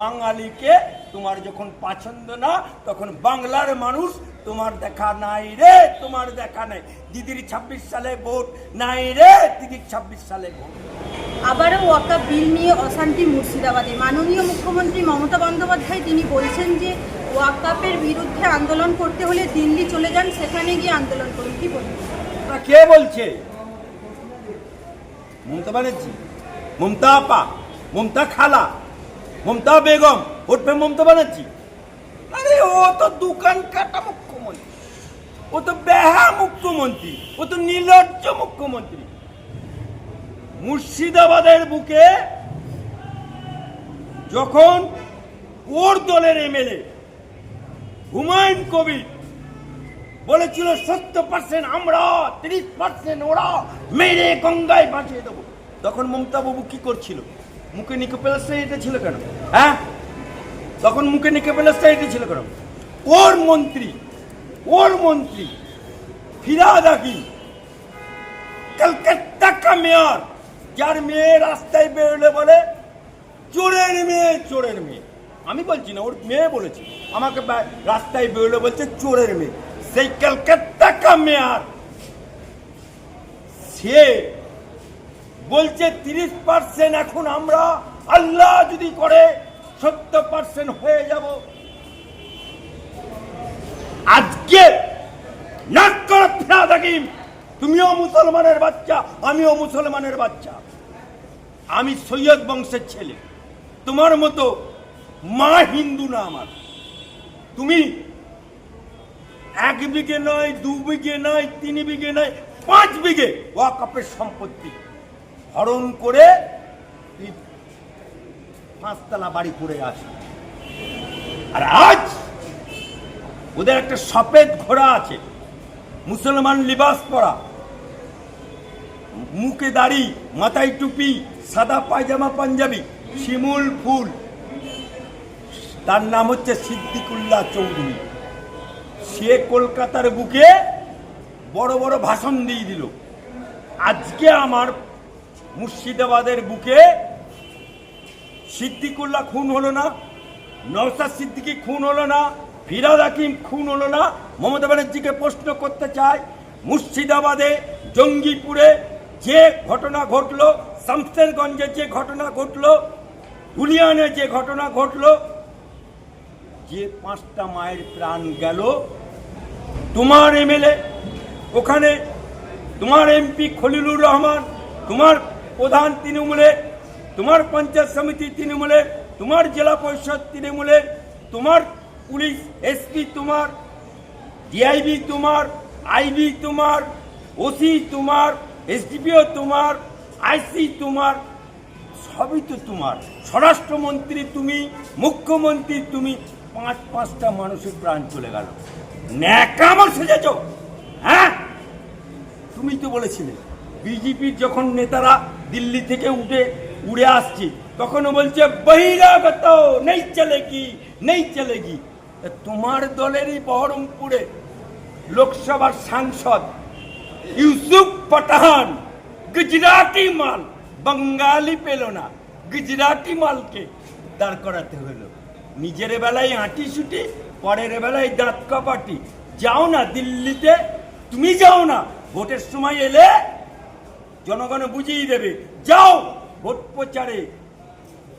বাঙালিকে তোমার যখন পছন্দ না তখন বাংলার মানুষ তোমার দেখা নাই রে তোমার দেখা নাই। দিদির ছাব্বিশ সালে ভোট নাই রে দিদির ছাব্বিশ সালে ভোট। আবারও ওয়াকা বিল নিয়ে অশান্তি মুর্শিদাবাদে। মাননীয় মুখ্যমন্ত্রী মমতা বন্দ্যোপাধ্যায় তিনি বলছেন যে ওয়াকাপের বিরুদ্ধে আন্দোলন করতে হলে দিল্লি চলে যান সেখানে গিয়ে আন্দোলন করুন। কি বলবেন? কে বলছে? মমতা ব্যানার্জি মমতা আপা মমতা খালা। মমতা বেগম উঠবে মমতা বানাচ্ছি আরে, ও তো দোকান কাটা মুখ্যমন্ত্রী। ও তো বেহা মুখ্যমন্ত্রী। ও তো নির্লজ্জ মুখ্যমন্ত্রী। মুর্শিদাবাদের বুকে যখন ওর দলের এমএলএ হুমায়ুন কবির বলেছিল সত্তর পার্সেন্ট আমরা, তিরিশ পার্সেন্ট ওরা, মেরে গঙ্গায় বাঁচিয়ে দেবো। তখন মমতা বাবু কি করছিল? মুখে নিকে প্লাস্টার এটা ছিল কেন? হ্যাঁ? তখন মুখে নিকে প্লাস্টার এটা ছিল কেন? ওর মন্ত্রী ওর মন্ত্রী ফিরাদ হাকিম কলকাতা মেয়র, যার মেয়ে রাস্তায় বেরোলে বলে, চোরের মেয়ে চোরের মেয়ে। আমি বলছি না, ওর মেয়ে বলেছে। আমাকে রাস্তায় বেরোলে বলছে, চোরের মেয়ে। সেই কলকাতা কা মেয়র, সে বলছে তিরিশ পার্সেন্ট এখন আমরা, আল্লাহ যদি করে, সত্তর পার্সেন্ট হয়ে যাব। আজকে তুমিও মুসলমানের বাচ্চা, আমিও মুসলমানের বাচ্চা। আমি সৈয়দ বংশের ছেলে। তোমার মতো মা হিন্দু না আমার। তুমি এক বিঘে নয়, দু বিঘে নয়, তিন বিঘে নয়, পাঁচ বিঘে ওয়াকাপের সম্পত্তি। হরণ করে পাঁচতলা বাড়ি করে আসে। আর আজ ওদের একটা সফেদ ঘোড়া আছে, মুসলমান লিবাস পরা। মুখে দাড়ি, মাথায় টুপি, সাদা পায়জামা, পাঞ্জাবি, শিমুল ফুল। তার নাম হচ্ছে সিদ্দিকুল্লাহ চৌধুরী। সে কলকাতার বুকে বড় বড় ভাষণ দিয়ে দিল। আজকে আমার মুর্শিদাবাদের বুকে সিদ্দিকুল্লাহ খুন হলো না নওসাদ সিদ্দিকি খুন হলো না, ফিরাদ হাকিম খুন হলো না। মমতা ব্যানার্জিকে প্রশ্ন করতে চাই মুর্শিদাবাদে, জঙ্গিপুরে যে ঘটনা ঘটলো, শামসেরগঞ্জে যে ঘটনা ঘটলো হুলিয়ানে যে ঘটনা ঘটলো, যে পাঁচটা মায়ের প্রাণ গেল, তোমার এমএলএ, ওখানে তোমার এমপি খলিলুর রহমান, তোমার প্রধান তৃণমূলের তোমার পঞ্চায়েত সমিতি তৃণমূলের তোমার জেলা পরিষদ তৃণমূলের তোমার পুলিশ, এসপি তোমার, ডিআইবি তোমার, আইবি তোমার, ওসি তোমার, এসডিপিও তোমার, আইসি তোমার, সবই তো তোমার। স্বরাষ্ট্রমন্ত্রী তুমি, মুখ্যমন্ত্রী তুমি, পাঁচ, পাঁচটা মানুষের প্রাণ চলে গেল। ন্যাকামো সেজেছ হ্যাঁ? তুমি তো বলেছিলে, বিজেপির যখন নেতারা দিল্লি থেকে উঠে, উড়ে আসছে। তখনও বলছে বহিরা বহিরাগত, নেই চলেগি নেই চলেগি। তা তোমার দলেরই বহরমপুরে লোকসভার সাংসদ ইউসুফ পাঠান, গুজরাটি মাল, বাঙালি পেল না। গুজরাটি মালকে দাঁড় করাতে হলো। নিজের বেলায় আঁটি ছুটি পরের বেলায় দাঁত কপাটি। যাও না দিল্লিতে, তুমি যাও না। ভোটের সময় এলে জনগণ বুঝিয়ে দেবে, যাও ভোট প্রচারে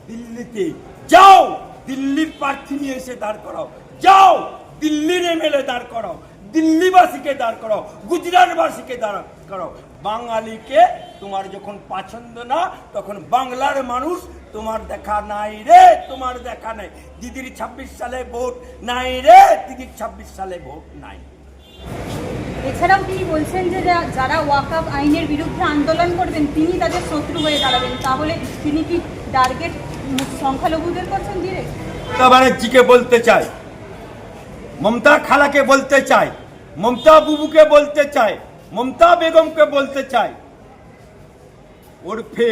দিল্লিতে, যাও দিল্লির প্রার্থী নিয়ে এসে দাঁড় করাও, যাও দিল্লির এমএলএ দাঁড় করাও, দিল্লিবাসীকে দাঁড় করাও, গুজরাটবাসীকে দাঁড় করাও। বাঙালিকে তোমার যখন পছন্দ না, তখন বাংলার মানুষ তোমার দেখা নাই রে, তোমার দেখা নাই। দিদির ছাব্বিশ সালে ভোট নাই রে, দিদির ছাব্বিশ সালে ভোট নাই। এছাড়াও তিনি বলছেন যে যারা ওয়াকাপ আইনের বিরুদ্ধে আন্দোলন করবেন, তিনি তাদের শত্রু হয়ে দাঁড়াবেন। তাহলে তিনি কি টার্গেট সংখ্যালঘুদের করছেন মমতা ব্যানার্জিকে বলতে চাই। মমতা খালাকে বলতে চাই। মমতা বুবুকে বলতে চাই। মমতা বেগমকে বলতে চাই। ওরফে,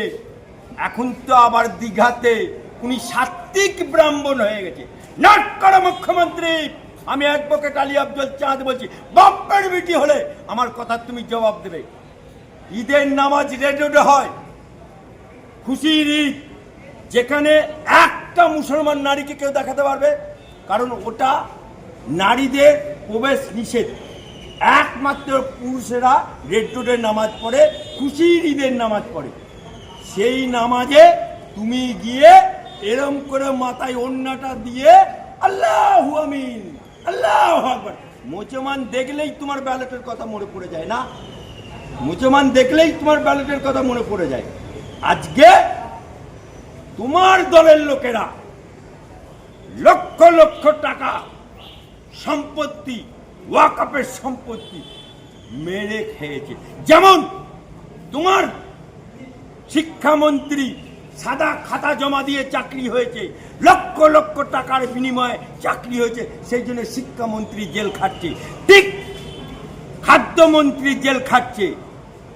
এখন তো আবার দীঘাতে উনি সাত্বিক ব্রাহ্মণ হয়ে গেছে। নাট করো মুখ্যমন্ত্রী! আমি অ্যাডভোকেট আলী আব্দুল চাঁদ বলছি, বাপ্পের বিটি হলে আমার কথা তুমি জবাব দেবে। ঈদের নামাজ রেডিওতে হয়। খুশির ঈদ, যেখানে একটা মুসলমান নারীকে কেউ দেখাতে পারবে, কারণ ওটা নারীদের প্রবেশ নিষেধ। একমাত্র পুরুষেরা রেড রোডের নামাজ পড়ে, খুশির ঈদের নামাজ পড়ে। সেই নামাজে তুমি গিয়ে এরম করে মাথায় ওন্নাটা দিয়ে, আল্লাহ আমিন। আল্লাহ আকবার। মুসলমান দেখলেই তোমার ব্যালটের কথা মনে পড়ে যায় না? মুসলমান দেখলেই তোমার ব্যালটের কথা মনে পড়ে যায়। আজকে তোমার দলের লোকেরা লক্ষ লক্ষ টাকা সম্পত্তি ওয়াকাপের সম্পত্তি মেরে খেয়েছে। যেমন তোমার শিক্ষামন্ত্রী সাদা খাতা জমা দিয়ে চাকরি হয়েছে। লক্ষ লক্ষ টাকার বিনিময়ে চাকরি হয়েছে। সেই জন্য শিক্ষামন্ত্রী জেল খাটছে। ঠিক খাদ্যমন্ত্রী জেল খাটছে।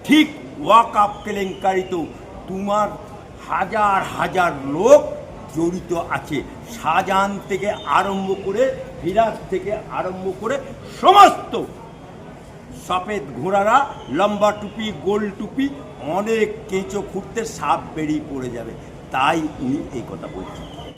ঠিক ওয়াক আপ কেলেঙ্কারিতেও তোমার হাজার হাজার লোক জড়িত আছে। শাহজাহান থেকে আরম্ভ করে, ফিরাজ থেকে আরম্ভ করে সমস্ত। সফেদ ঘোড়ারা, লম্বা টুপি, গোল টুপি অনেক কেঁচো খুঁড়তে সাপ বেরিয়ে পড়ে যাবে। তাই উনি এই কথা বলছেন।